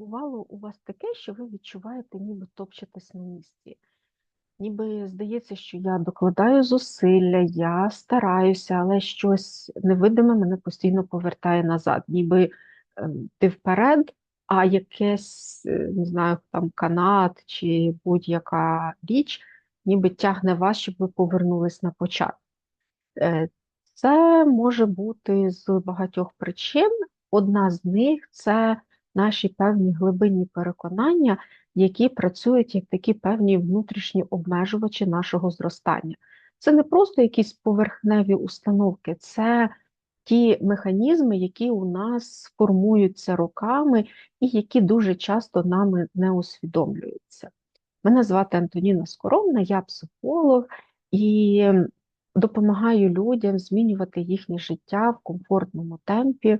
бувало у вас таке, що ви відчуваєте, ніби топчетесь на місці? Ніби здається, що я докладаю зусилля, я стараюся, але щось невидиме мене постійно повертає назад. Ніби ем, ти вперед, а якесь, е, не знаю, там канат чи будь-яка річ, ніби тягне вас, щоб ви повернулись на початок. Е, Це може бути з багатьох причин. Одна з них це наші певні глибинні переконання, які працюють як такі певні внутрішні обмежувачі нашого зростання. Це не просто якісь поверхневі установки, це ті механізми, які у нас формуються роками і які дуже часто нами не усвідомлюються. Мене звати Антоніна Скоромна, я психолог і допомагаю людям змінювати їхнє життя в комфортному темпі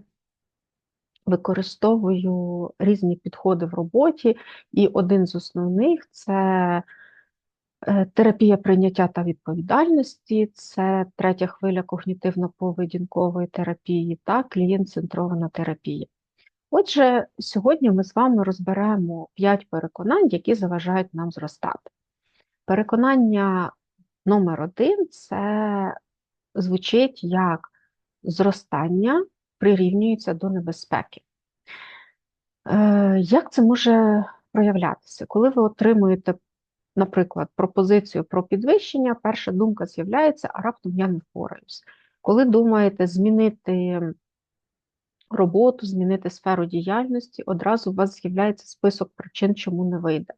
використовую різні підходи в роботі, і один з основних це е, терапія прийняття та відповідальності, це третя хвиля когнітивно-поведінкової терапії та клієнт-центрована терапія. Отже, сьогодні ми з вами розберемо 5 переконань, які заважають нам зростати. Переконання номер один це звучить як зростання прирівнюється до небезпеки. Е, як це може проявлятися? Коли ви отримуєте, наприклад, пропозицію про підвищення, перша думка з'являється, а раптом я не впораюсь. Коли думаєте змінити роботу, змінити сферу діяльності, одразу у вас з'являється список причин, чому не вийде.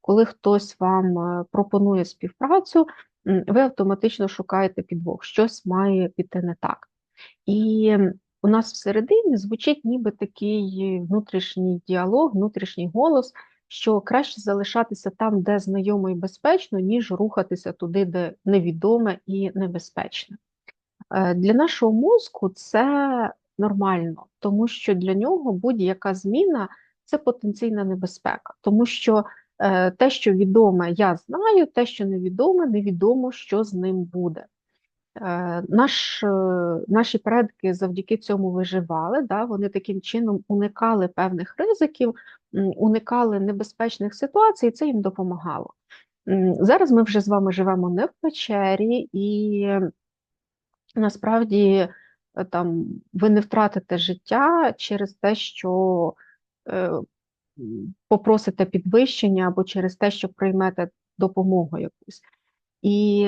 Коли хтось вам е, пропонує співпрацю, ви автоматично шукаєте підвох, щось має піти не так. І у нас всередині звучить ніби такий внутрішній діалог, внутрішній голос, що краще залишатися там, де знайомо і безпечно, ніж рухатися туди, де невідоме і небезпечне. Е, для нашого мозку це нормально, тому що для нього будь-яка зміна це потенційна небезпека, тому що е, те, що відоме, я знаю, те, що невідоме, невідомо, що з ним буде. Е, наш, е, Наші предки завдяки цьому виживали, да, вони таким чином уникали певних ризиків, уникали небезпечних ситуацій, і це їм допомагало. Зараз ми вже з вами живемо не в печері, і насправді е, там ви не втратите життя через те, що попросите підвищення або через те, що приймете допомогу якусь. І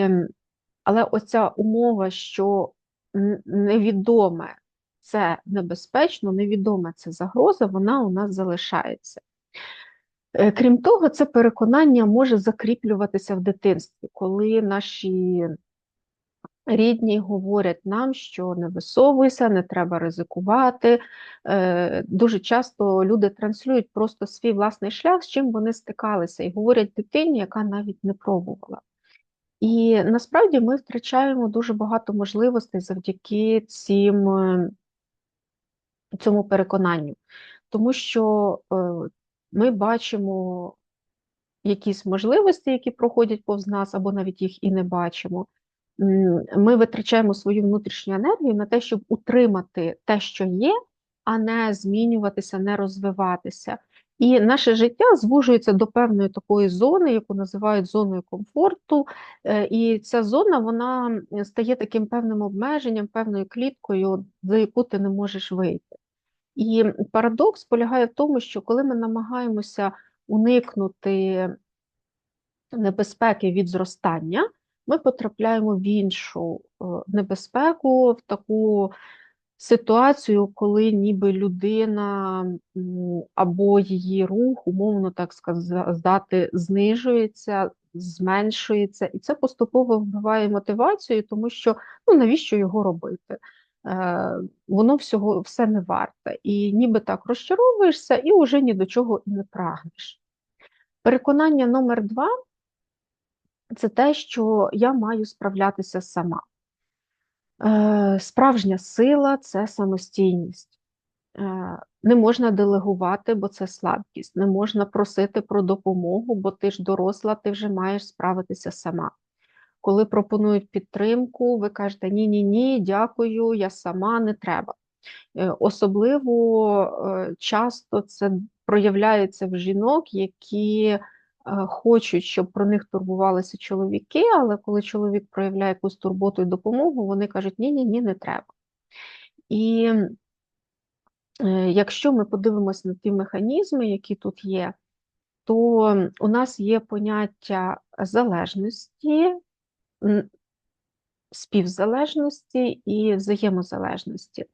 але оця умова, що невідоме це небезпечно, невідоме це загроза, вона у нас залишається. Е, крім того, це переконання може закріплюватися в дитинстві, коли наші рідні говорять нам, що не висовуйся, не треба ризикувати. Е, дуже часто люди транслюють просто свій власний шлях, з чим вони стикалися, і говорять дитині, яка навіть не пробувала. І насправді ми втрачаємо дуже багато можливостей завдяки цим, е, цьому переконанню, тому що е, ми бачимо якісь можливості, які проходять повз нас, або навіть їх і не бачимо. Ми витрачаємо свою внутрішню енергію на те, щоб утримати те, що є, а не змінюватися, не розвиватися. І наше життя звужується до певної такої зони, яку називають зоною комфорту. Е, і ця зона вона стає таким певним обмеженням, певною кліткою, за яку ти не можеш вийти. І парадокс полягає в тому, що коли ми намагаємося уникнути небезпеки від зростання, ми потрапляємо в іншу е, небезпеку, в таку ситуацію, коли ніби людина або її рух, умовно так сказати, знижується, зменшується, і це поступово вбиває мотивацію, тому що ну навіщо його робити? Е, Воно всього все не варте. І ніби так розчаровуєшся і вже ні до чого і не прагнеш. Переконання номер два це те, що я маю справлятися сама. Е, справжня сила це самостійність. Е, не можна делегувати, бо це слабкість. Не можна просити про допомогу, бо ти ж доросла, ти вже маєш справитися сама. Коли пропонують підтримку, ви кажете ні-ні ні, дякую, я сама не треба. Е, особливо часто це проявляються в жінок, які хочуть, щоб про них турбувалися чоловіки, але коли чоловік проявляє якусь турботу і допомогу, вони кажуть, ні, ні, ні, не треба. І е, якщо ми подивимося на ті механізми, які тут є, то у нас є поняття залежності, співзалежності і взаємозалежності.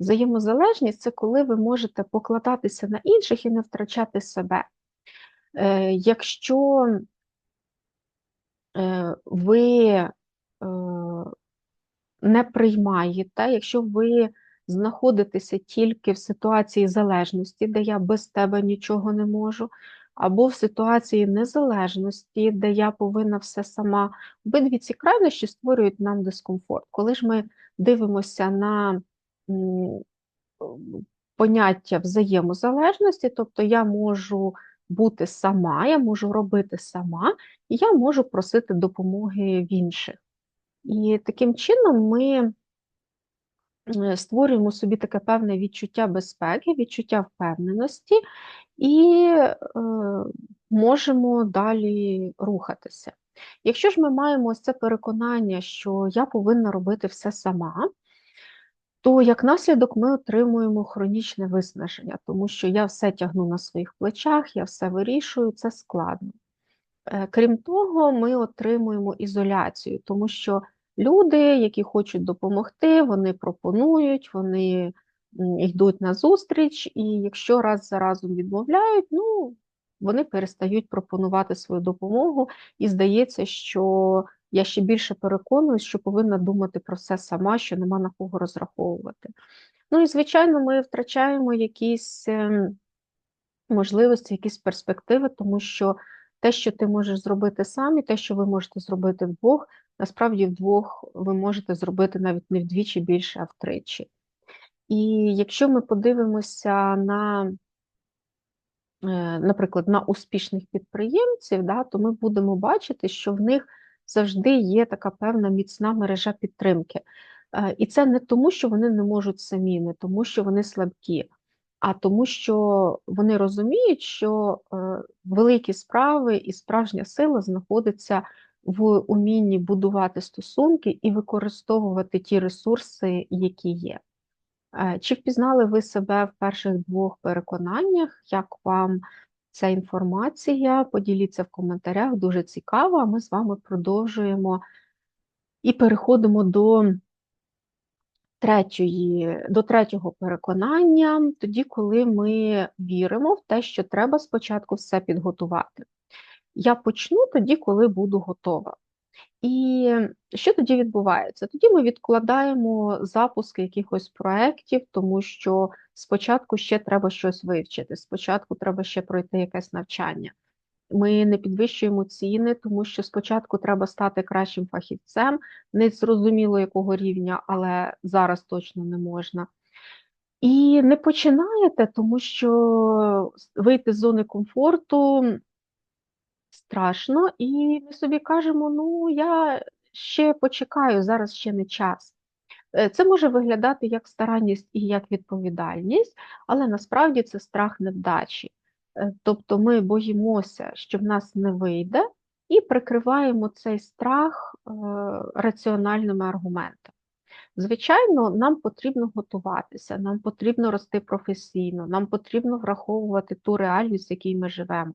Взаємозалежність це коли ви можете покладатися на інших і не втрачати себе. Е, якщо е, ви е, не приймаєте, якщо ви знаходитеся тільки в ситуації залежності, де я без тебе нічого не можу, або в ситуації незалежності, де я повинна все сама. Обидві ці крайнощі створюють нам дискомфорт. Коли ж ми дивимося на поняття взаємозалежності, тобто я можу бути сама, я можу робити сама, і я можу просити допомоги в інших. І таким чином ми е, створюємо собі таке певне відчуття безпеки, відчуття впевненості, і е, можемо далі рухатися. Якщо ж ми маємо ось це переконання, що я повинна робити все сама, то як наслідок ми отримуємо хронічне виснаження, тому що я все тягну на своїх плечах, я все вирішую, це складно. Е, крім того, ми отримуємо ізоляцію, тому що люди, які хочуть допомогти, вони пропонують, вони йдуть на зустріч, і якщо раз за разом відмовляють, ну вони перестають пропонувати свою допомогу, і здається, що я ще більше переконуюсь, що повинна думати про все сама, що нема на кого розраховувати. Ну і, звичайно, ми втрачаємо якісь ем, можливості, якісь перспективи, тому що те, що ти можеш зробити сам, і те, що ви можете зробити вдвох, насправді вдвох ви можете зробити навіть не вдвічі більше, а втричі. І якщо ми подивимося на, е, наприклад, на успішних підприємців, да, то ми будемо бачити, що в них завжди є така певна міцна мережа підтримки. Е, і це не тому, що вони не можуть самі, не тому, що вони слабкі, а тому, що вони розуміють, що е, великі справи і справжня сила знаходиться в умінні будувати стосунки і використовувати ті ресурси, які є. Е, чи впізнали ви себе в перших двох переконаннях? Як вам ця інформація? Поділіться в коментарях, дуже цікаво, а ми з вами продовжуємо і переходимо до третьої, до третього переконання, тоді, коли ми віримо в те, що треба спочатку все підготувати. Я почну тоді, коли буду готова. І що тоді відбувається? Тоді ми відкладаємо запуск якихось проєктів, тому що спочатку ще треба щось вивчити, спочатку треба ще пройти якесь навчання. Ми не підвищуємо ціни, тому що спочатку треба стати кращим фахівцем, не зрозуміло якого рівня, але зараз точно не можна. І не починаєте, тому що вийти з зони комфорту страшно, і ми собі кажемо, ну я ще почекаю, зараз ще не час. Е, це може виглядати як старанність і як відповідальність, але насправді це страх невдачі. Е, тобто ми боїмося, що в нас не вийде, і прикриваємо цей страх е, раціональними аргументами. Звичайно, нам потрібно готуватися, нам потрібно рости професійно, нам потрібно враховувати ту реальність, в якій ми живемо.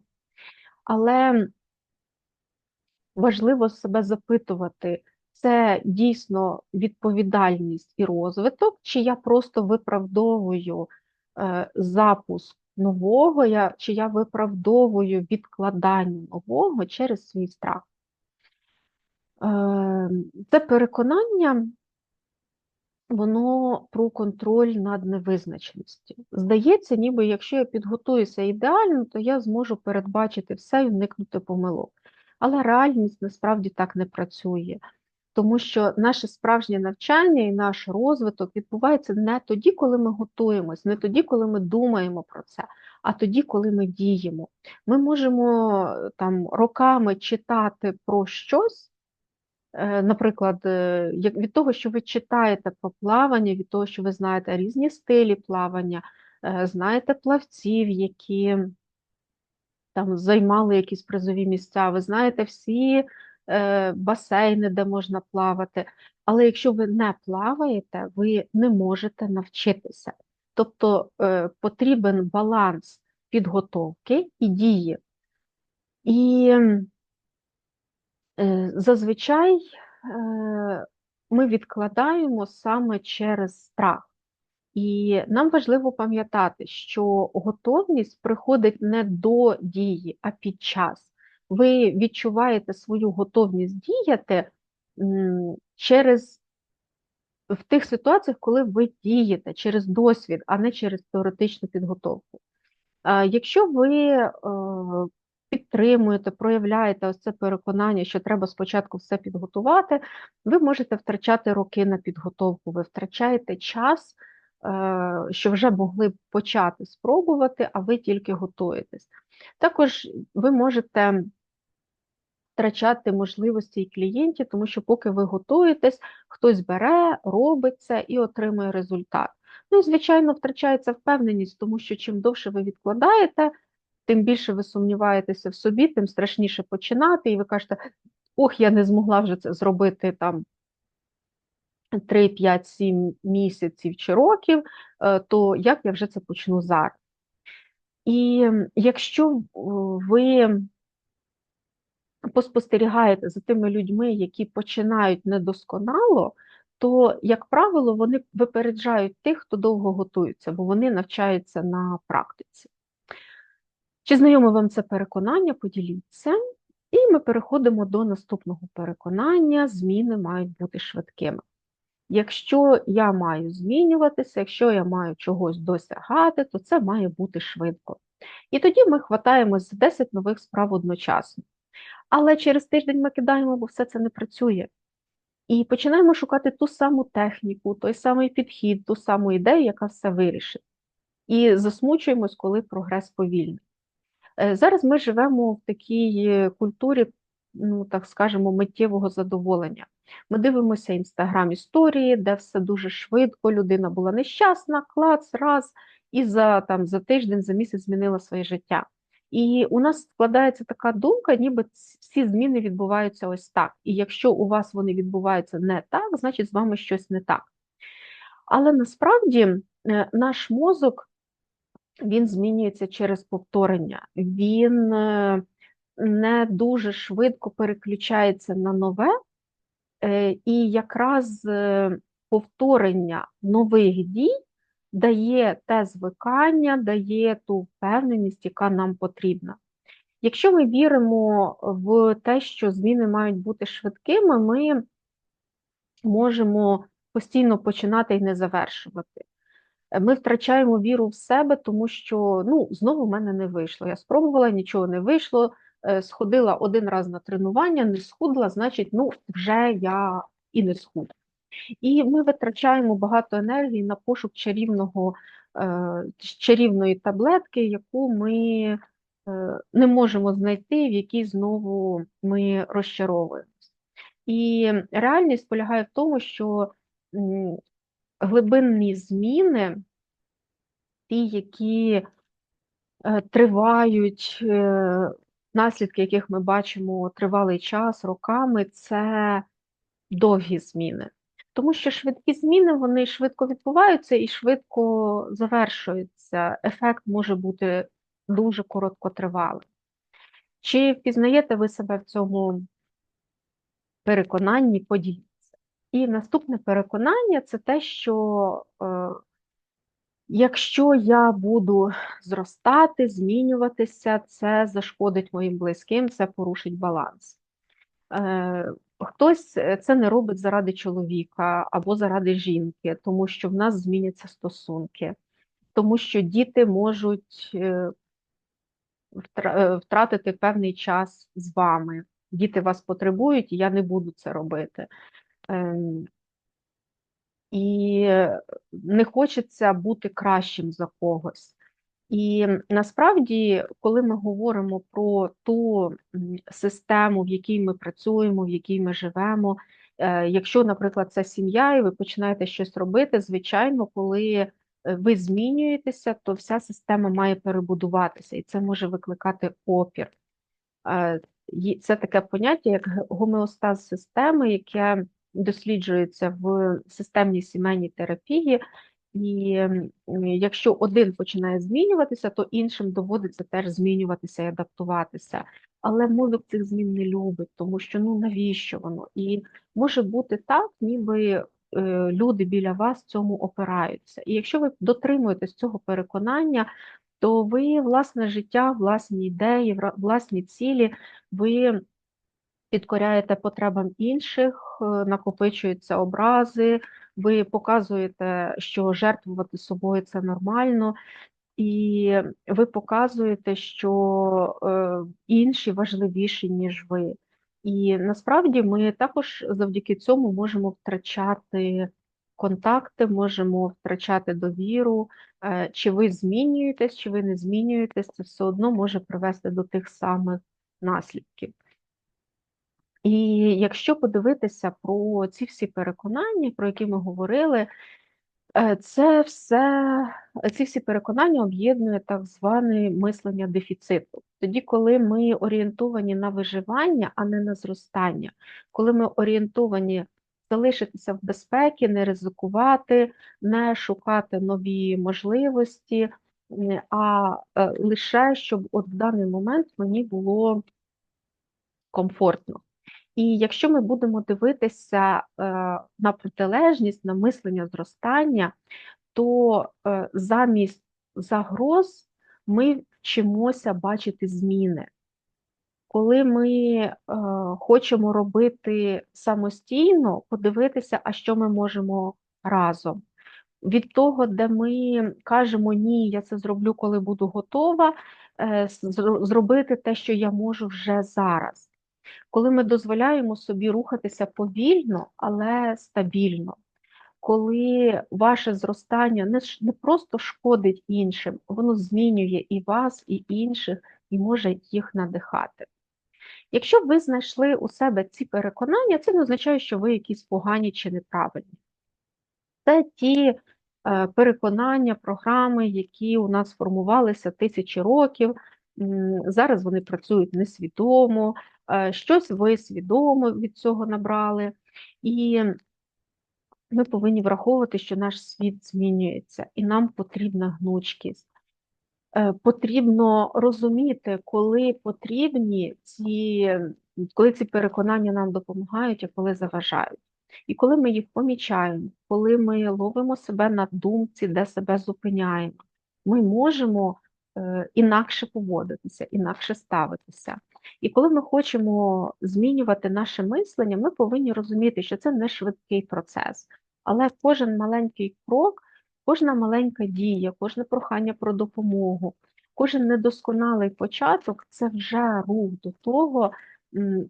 Але важливо себе запитувати, це дійсно відповідальність і розвиток, чи я просто виправдовую е, запуск нового, я, чи я виправдовую відкладання нового через свій страх. Е, це переконання, воно про контроль над невизначеністю. Здається, ніби якщо я підготуюся ідеально, то я зможу передбачити все і уникнути помилок. Але реальність насправді так не працює тому що наше справжнє навчання і наш розвиток відбувається не тоді, коли ми готуємось, не тоді, коли ми думаємо про це, а тоді, коли ми діємо. Ми можемо там роками читати про щось. Е, наприклад, е, від того, що ви читаєте про плавання, від того, що ви знаєте різні стилі плавання, е, знаєте плавців, які там займали якісь призові місця, ви знаєте всі басейни, де можна плавати. Але якщо ви не плаваєте, ви не можете навчитися. Тобто потрібен баланс підготовки і дії. І зазвичай е, ми відкладаємо саме через страх. І нам важливо пам'ятати, що готовність приходить не до дії, а під час. Ви відчуваєте свою готовність діяти через в тих ситуаціях, коли ви дієте через досвід, а не через теоретичну підготовку. Якщо ви е, підтримуєте, проявляєте ось це переконання, що треба спочатку все підготувати, ви можете втрачати роки на підготовку, ви втрачаєте час, е, що вже могли б почати спробувати, а ви тільки готуєтесь. Також ви можете втрачати можливості і клієнтів, тому що, поки ви готуєтесь, хтось бере, робить це і отримує результат. Ну і, звичайно, втрачається впевненість, тому що чим довше ви відкладаєте, тим більше ви сумніваєтеся в собі, тим страшніше починати, і ви кажете, ох, я не змогла вже це зробити там 3, 5, 7 місяців чи років, е, то як я вже це почну зараз? І якщо ви поспостерігаєте за тими людьми, які починають недосконало, то, як правило, вони випереджають тих, хто довго готується, бо вони навчаються на практиці. Чи знайоме вам це переконання? Поділіться. І ми переходимо до наступного переконання: зміни мають бути швидкими. Якщо я маю змінюватися, якщо я маю чогось досягати, то це має бути швидко. І тоді ми хватаємось за 10 нових справ одночасно. Але через тиждень ми кидаємо, бо все це не працює. І починаємо шукати ту саму техніку, той самий підхід, ту саму ідею, яка все вирішить. І засмучуємось, коли прогрес повільний. Е, зараз ми живемо в такій культурі, ну так скажемо, миттєвого задоволення. Ми дивимося інстаграм історії, де все дуже швидко, людина була нещасна, клац, раз, і за там, за тиждень, за місяць змінила своє життя. І у нас складається така думка, ніби всі зміни відбуваються ось так. І якщо у вас вони відбуваються не так, значить з вами щось не так. Але насправді е, наш мозок він змінюється через повторення, він е, не дуже швидко переключається на нове, е, і якраз повторення нових дій дає те звикання, дає ту впевненість, яка нам потрібна. Якщо ми віримо в те, що зміни мають бути швидкими, ми можемо постійно починати і не завершувати. Ми втрачаємо віру в себе, тому що ну, знову в мене не вийшло. Я спробувала, нічого не вийшло, е, сходила один раз на тренування, не схудла, значить, ну, вже я і не схудла. І ми витрачаємо багато енергії на пошук чарівного, е, чарівної таблетки, яку ми е, не можемо знайти, в якій знову ми розчаровуємося. І реальність полягає в тому, що глибинні зміни, ті, які е, тривають, наслідки яких ми бачимо тривалий час, роками, це довгі зміни. Тому що швидкі зміни вони швидко відбуваються і швидко завершуються. Ефект може бути дуже короткотривалим. Чи впізнаєте ви себе в цьому переконанні, поділіться? І наступне переконання це те, що е, якщо я буду зростати, змінюватися, це зашкодить моїм близьким, це порушить баланс. Е, Хтось е, це не робить заради чоловіка або заради жінки, тому що в нас зміняться стосунки, тому що діти можуть е, е, втратити певний час з вами. Діти вас потребують, і я не буду це робити. І не хочеться бути кращим за когось. І насправді, коли ми говоримо про ту систему, в якій ми працюємо, в якій ми живемо, е, якщо, наприклад, це сім'я, і ви починаєте щось робити, звичайно, коли ви змінюєтеся, то вся система має перебудуватися, і це може викликати опір. Е, Це таке поняття, як гомеостаз системи, яке досліджується в системній сімейній терапії. І якщо один починає змінюватися, то іншим доводиться теж змінюватися і адаптуватися. Але мозок цих змін не любить, тому що ну навіщо воно? І може бути так, ніби е, люди біля вас цьому опираються. І якщо ви дотримуєтесь цього переконання, то ви власне життя, власні ідеї, власні цілі, ви підкоряєте потребам інших, е, накопичуються образи, ви показуєте, що жертвувати собою це нормально, і ви показуєте, що е, інші важливіші, ніж ви. І насправді ми також завдяки цьому можемо втрачати контакти, можемо втрачати довіру. Е, Чи ви змінюєтесь, чи ви не змінюєтесь, це все одно може привести до тих самих наслідків. І якщо подивитися про ці всі переконання, про які ми говорили, е, це все, ці всі переконання об'єднує так зване мислення дефіциту. Тоді, коли ми орієнтовані на виживання, а не на зростання, коли ми орієнтовані залишитися в безпеці, не ризикувати, не шукати нові можливості, а е, лише щоб от в даний момент мені було комфортно. І якщо ми будемо дивитися е, на протилежність, на мислення зростання, то е, замість загроз ми вчимося бачити зміни. Коли ми е, хочемо робити самостійно, подивитися, а що ми можемо разом. Від того, де ми кажемо ні, я це зроблю, коли буду готова, зробити те, що я можу вже зараз коли ми дозволяємо собі рухатися повільно, але стабільно, коли ваше зростання не, не просто шкодить іншим, воно змінює і вас, і інших, і може їх надихати. Якщо ви знайшли у себе ці переконання, це не означає, що ви якісь погані чи неправильні. Це ті е, переконання, програми, які у нас формувалися тисячі років. Зараз вони працюють несвідомо, щось ви свідомо від цього набрали. І ми повинні враховувати, що наш світ змінюється, і нам потрібна гнучкість. Е, Потрібно розуміти, коли потрібні ці, коли ці переконання нам допомагають, а коли заважають. І коли ми їх помічаємо, коли ми ловимо себе на думці, де себе зупиняємо, ми можемо е, інакше поводитися, інакше ставитися. І коли ми хочемо змінювати наше мислення, ми повинні розуміти, що це не швидкий процес, але кожен маленький крок Кожна маленька дія, кожне прохання про допомогу, кожен недосконалий початок це вже рух до того,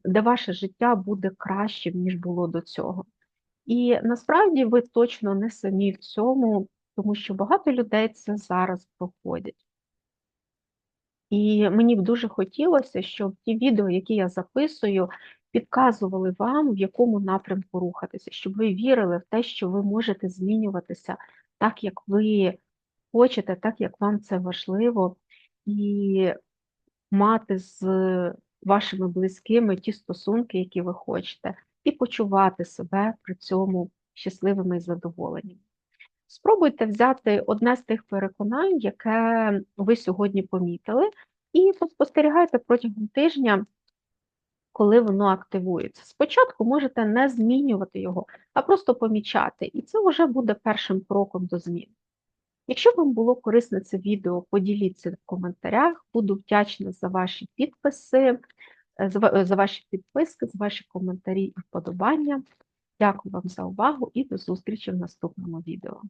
де ваше життя буде кращим, ніж було до цього. І насправді ви точно не самі в цьому, тому що багато людей це зараз проходять. І мені б дуже хотілося, щоб ті відео, які я записую, підказували вам, в якому напрямку рухатися, щоб ви вірили в те, що ви можете змінюватися так, як ви хочете, так, як вам це важливо, і мати з вашими близькими ті стосунки, які ви хочете, і почувати себе при цьому щасливими і задоволеними. Спробуйте взяти одне з тих переконань, яке ви сьогодні помітили, і спостерігайте протягом тижня, коли воно активується. Спочатку можете не змінювати його, а просто помічати, і це вже буде першим кроком до змін. Якщо вам було корисне це відео, поділіться в коментарях. Буду вдячна за ваші підписи, е, ва- за ваші підписки, за ваші коментарі і вподобання. Дякую вам за увагу і до зустрічі в наступному відео.